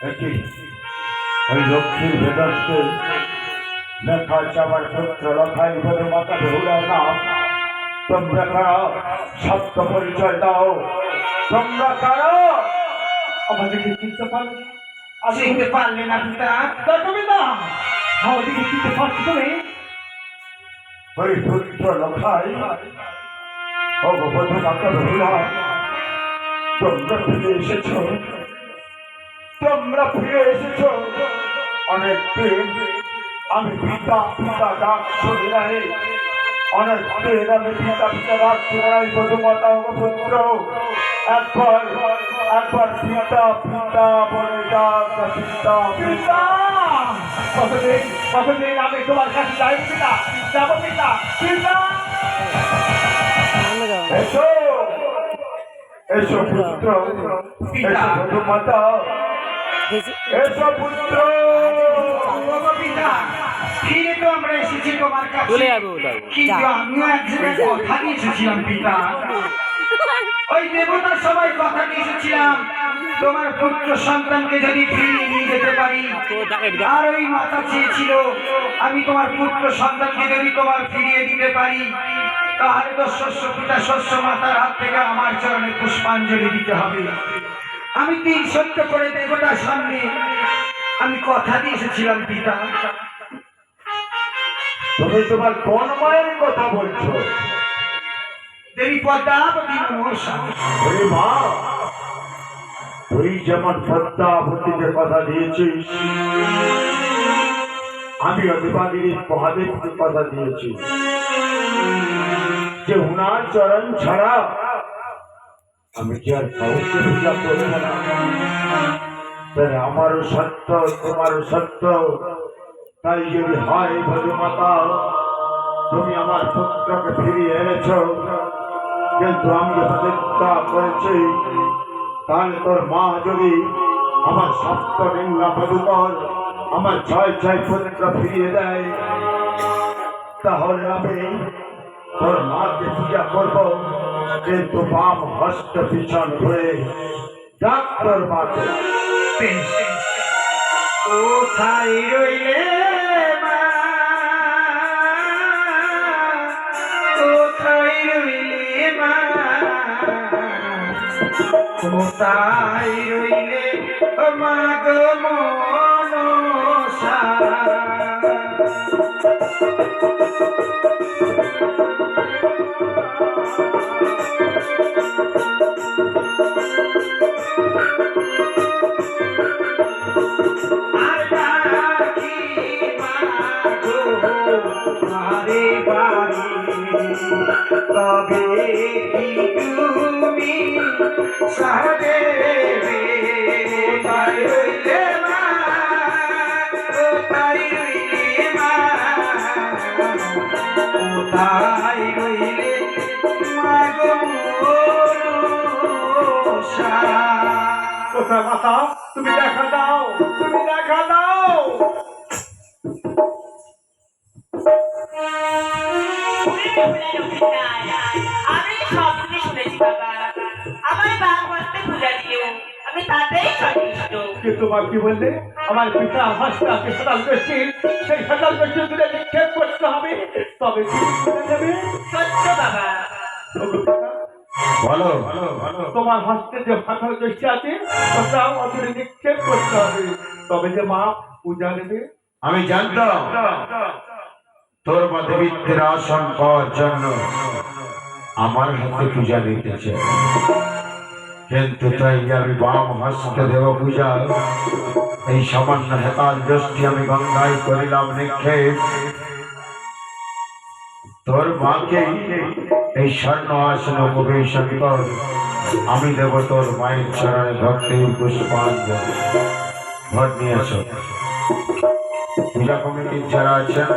একই ওই লক্ষ্মীর বেদস্তে লেখা আমার পুত্র লখাই বলে মাতা বেহুলার নাম তোমরা কারা? সত্য পরিচয় দাও। তোমরা কারা? আমাদেরকে চিনতে পারলে চিনতে পারলে না পিতা। তুমি না আমাদেরকে চিনতে পারছ তুমি। ওই পুত্র লখাই ও বধু মাতা বেহুলা তোমরা ফিরে এসেছ। তোমরা ফিরে এসেছ। অনেক দিন আমি পিতা পিতা ডাক শুনি নাই। অনেক দিন আমি পিতা পিতা ডাক শুনি নাই। বধু মাতা ও পুত্র একবার একবার পিতা পিতা বলে ডাক পিতা পিতা। কতদিন কতদিন আমি তোমার কাছে যাই পিতা যাব পিতা পিতা। এসো এসো পুত্র এসো বধু চলে যাবে ওটা। কথা এসেছিলাম পিতা। ওই দেবতার সবাই কথা এসেছিলাম। তোমার পুত্র সন্তানকে যদি ফিরিয়ে নিয়ে যেতে পারি আর ওই মাতা চেয়েছিল আমি তোমার পুত্র সন্তানকে যদি তোমার ফিরিয়ে দিতে পারি তাহলে তো শস্য পিতা শস্য মাতার হাত থেকে আমার চরণে পুষ্পাঞ্জলি দিতে হবে। আমি তিন সত্য করে দেবতার সামনে? আমি কথা দিয়ে এসেছিলাম পিতা। তুমি তোমার কোন মায়ের কথা বলছো। দেবী মা। তুই যেমন পদ্মাবতীকে কথা দিয়েছিস আমি অধিবাগিনী মহাদেবকে কথা দিয়েছি। যে উনার চরণ ছাড়া আমি তাই আমারও সত্য, তোমারও সত্য। তাই যদি হয় ভোজ মাতা, তুমি আমার পুত্রকে ফিরিয়ে এনেছ। কিন্তু আমি প্রতিজ্ঞা করেছি, তাহলে তোর মা যদি আমার সপ্ত লিঙ্গা মধুকর আমার ছয় ছয় পুত্র ফিরিয়ে দেয়, তাহলে আমি তোর মাকে পূজা করব। কিন্তু বাম হস্ত পিছন হয়ে ডাক্তার মাকে কোথায় রইলে কোথায় রইলে মা? কোথায় রইলে মা গো মনসা? তবে কি তুমি সহদেবে কোথায় রইলে মা। কোথায় রইলে মা? কোথায় রইলে কোথায় মাতা তুমি দেখা দাও তুমি দেখা দাও আমি স্বপ্নে শুনেছি বাবা আমার বাপ হস্তে পূজা দিও আমি তাতেই সন্তুষ্ট কে তোমার কি বললে আমার পিতা হাসতাকে সাদাল করছে সেই সাদাল করছে তুলে নিক্ষেপ করতে হবে। তবে কি করে দেবে সত্য বাবা বলো তোমার হস্তে যে ফাঁকার দৃষ্টি আছে ওটাও অদূরে নিক্ষেপ করতে হবে। তবে যে মা পূজা নেবে আমি জানতাম তোর মাধবিত্বের আসন পাওয়ার জন্য আমার হাতে পূজা নিতেছে কিন্তু তাই আমি বাম হস্তে দেব পূজা এই সামান্য হেতাল দৃষ্টি আমি গঙ্গায় করিলাম নিক্ষেপ। তোর মাকে এই স্বর্ণ আসন উপবেশন কর। আমি দেব তোর মায়ের চরণে ভক্তি, পুষ্পাঞ্জলি। ভর নিয়ে আসো পূজা কমিটির যারা আছেন